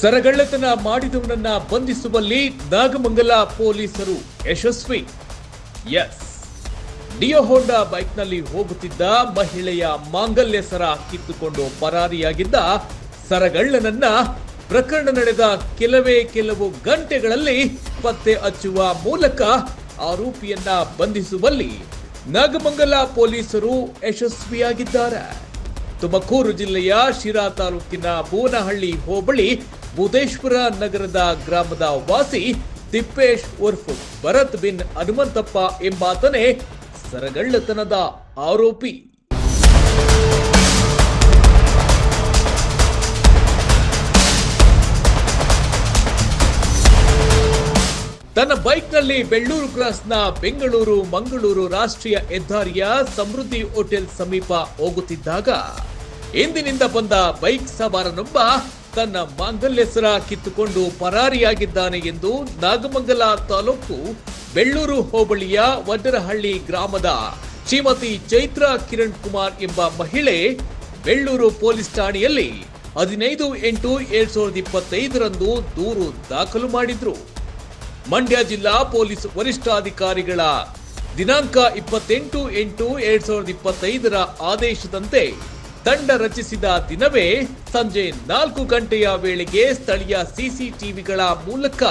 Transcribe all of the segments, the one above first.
ಸರಗಳ್ಳತನ ಮಾಡಿದವನನ್ನ ಬಂಧಿಸುವಲ್ಲಿ ನಾಗಮಂಗಲ ಪೊಲೀಸರು ಯಶಸ್ವಿ. S. Dio ಹೋಂಡಾ ಬೈಕ್ನಲ್ಲಿ ಹೋಗುತ್ತಿದ್ದ ಮಹಿಳೆಯ ಮಾಂಗಲ್ಯ ಸರ ಕಿತ್ತುಕೊಂಡು ಪರಾರಿಯಾಗಿದ್ದ ಸರಗಳ್ಳನನ್ನ ಪ್ರಕರಣ ನಡೆದ ಕೆಲವೇ ಕೆಲವು ಗಂಟೆಗಳಲ್ಲಿ ಪತ್ತೆ ಹಚ್ಚುವ ಮೂಲಕ ಆರೋಪಿಯನ್ನ ಬಂಧಿಸುವಲ್ಲಿ ನಾಗಮಂಗಲ ಪೊಲೀಸರು ಯಶಸ್ವಿಯಾಗಿದ್ದಾರೆ. ತುಮಕೂರು ಜಿಲ್ಲೆಯ ಶಿರಾ ತಾಲೂಕಿನ ಬೋನಹಳ್ಳಿ ಹೋಬಳಿ ಬುದೇಶ್ವರ ನಗರದ ಗ್ರಾಮದ ವಾಸಿ ತಿಪ್ಪೇಶ್ ಉರ್ಫು ಭರತ್ ಬಿನ್ ಹನುಮಂತಪ್ಪ ಎಂಬಾತನೇ ಸರಗಳ್ಳತನದ ಆರೋಪಿ. ತನ್ನ ಬೈಕ್ನಲ್ಲಿ ಬೆಳ್ಳೂರು ಕ್ರಾಸ್ನ ಬೆಂಗಳೂರು, ಮಂಗಳೂರು ರಾಷ್ಟ್ರೀಯ ಹೆದ್ದಾರಿಯ ಸಮೃದ್ಧಿ ಹೋಟೆಲ್ ಸಮೀಪ ಹೋಗುತ್ತಿದ್ದಾಗ ಇಂದಿನಿಂದ ಬಂದ ಬೈಕ್ ಸವಾರನೊಬ್ಬ ತನ್ನ ಮಾಂಗಲ್ಯ ಸರ ಕಿತ್ತುಕೊಂಡು ಪರಾರಿಯಾಗಿದ್ದಾನೆ ಎಂದು ನಾಗಮಂಗಲ ತಾಲೂಕು ಬೆಳ್ಳೂರು ಹೋಬಳಿಯ ವಡ್ಡರಹಳ್ಳಿ ಗ್ರಾಮದ ಶ್ರೀಮತಿ ಚೈತ್ರ ಕಿರಣ್ ಕುಮಾರ್ ಎಂಬ ಮಹಿಳೆ ಬೆಳ್ಳೂರು ಪೊಲೀಸ್ ಠಾಣೆಯಲ್ಲಿ ಹದಿನೈದು ಎಂಟು ಎರಡ್ ಸಾವಿರದ ಇಪ್ಪತ್ತೈದರಂದು ದೂರು ದಾಖಲು ಮಾಡಿದ್ರು. ಮಂಡ್ಯ ಜಿಲ್ಲಾ ಪೊಲೀಸ್ ವರಿಷ್ಠಾಧಿಕಾರಿಗಳ ದಿನಾಂಕ ಇಪ್ಪತ್ತೆಂಟು ಎಂಟು ಎರಡ್ ಸಾವಿರದ ಇಪ್ಪತ್ತೈದರ ಆದೇಶದಂತೆ ತಂಡ ರಚಿಸಿದ ದಿನವೇ ಸಂಜೆ ನಾಲ್ಕು ಗಂಟೆಯ ವೇಳೆಗೆ ಸ್ಥಳೀಯ ಸಿಸಿಟಿವಿಗಳ ಮೂಲಕ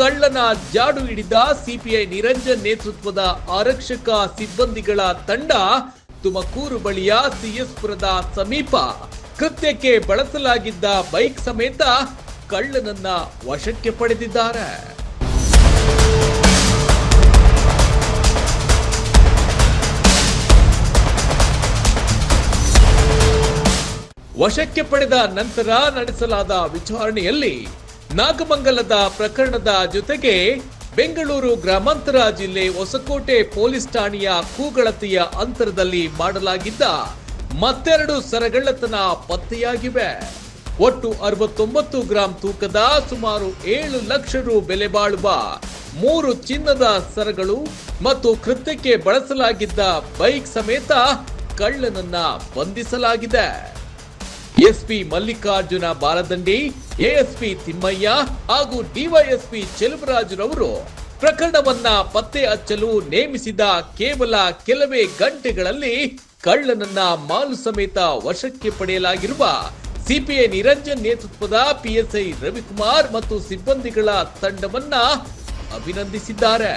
ಕಳ್ಳನ ಜಾಡು ಹಿಡಿದ ಸಿಪಿಐ ನಿರಂಜನ್ ನೇತೃತ್ವದ ಆರಕ್ಷಕ ಸಿಬ್ಬಂದಿಗಳ ತಂಡ ತುಮಕೂರು ಬಳಿಯ ಸಿಎಸ್ಪುರದ ಸಮೀಪ ಕೃತ್ಯಕ್ಕೆ ಬಳಸಲಾಗಿದ್ದ ಬೈಕ್ ಸಮೇತ ಕಳ್ಳನನ್ನ ವಶಕ್ಕೆ ಪಡೆದಿದ್ದಾರೆ. ವಶಕ್ಕೆ ಪಡೆದ ನಂತರ ನಡೆಸಲಾದ ವಿಚಾರಣೆಯಲ್ಲಿ ನಾಗಮಂಗಲದ ಪ್ರಕರಣದ ಜೊತೆಗೆ ಬೆಂಗಳೂರು ಗ್ರಾಮಾಂತರ ಜಿಲ್ಲೆ ಹೊಸಕೋಟೆ ಪೊಲೀಸ್ ಠಾಣೆಯ ಕೂಗಳತೆಯ ಅಂತರದಲ್ಲಿ ಮಾಡಲಾಗಿದ್ದ ಮತ್ತೆರಡು ಸರಗಳ್ಳತನ ಪತ್ತೆಯಾಗಿವೆ. ಒಟ್ಟು ಅರವತ್ತೊಂಬತ್ತು ಗ್ರಾಂ ತೂಕದ ಸುಮಾರು ಏಳು ಲಕ್ಷ ರು ಬೆಲೆ ಬಾಳುವ ಮೂರು ಚಿನ್ನದ ಸರಗಳು ಮತ್ತು ಕೃತ್ಯಕ್ಕೆ ಬಳಸಲಾಗಿದ್ದ ಬೈಕ್ ಸಮೇತ ಕಳ್ಳನನ್ನ ಬಂಧಿಸಲಾಗಿದೆ. ಎಸ್ಪಿ ಮಲ್ಲಿಕಾರ್ಜುನ ಬಾಲದಂಡಿ, ಎಎಸ್ಪಿ ತಿಮ್ಮಯ್ಯ ಹಾಗೂ ಡಿವೈಎಸ್ಪಿ ಚೆಲುವರಾಜುರವರು ಪ್ರಕರಣವನ್ನ ಪತ್ತೆ ಹಚ್ಚಲು ನೇಮಿಸಿದ ಕೇವಲ ಕೆಲವೇ ಗಂಟೆಗಳಲ್ಲಿ ಕಳ್ಳನನ್ನ ಮಾಲು ಸಮೇತ ವಶಕ್ಕೆ ಪಡೆಯಲಾಗಿರುವ ಸಿಪಿಐ ನಿರಂಜನ್ ನೇತೃತ್ವದ ಪಿಎಸ್ಐ ರವಿಕುಮಾರ್ ಮತ್ತು ಸಿಬ್ಬಂದಿಗಳ ತಂಡವನ್ನ ಅಭಿನಂದಿಸಿದ್ದಾರೆ.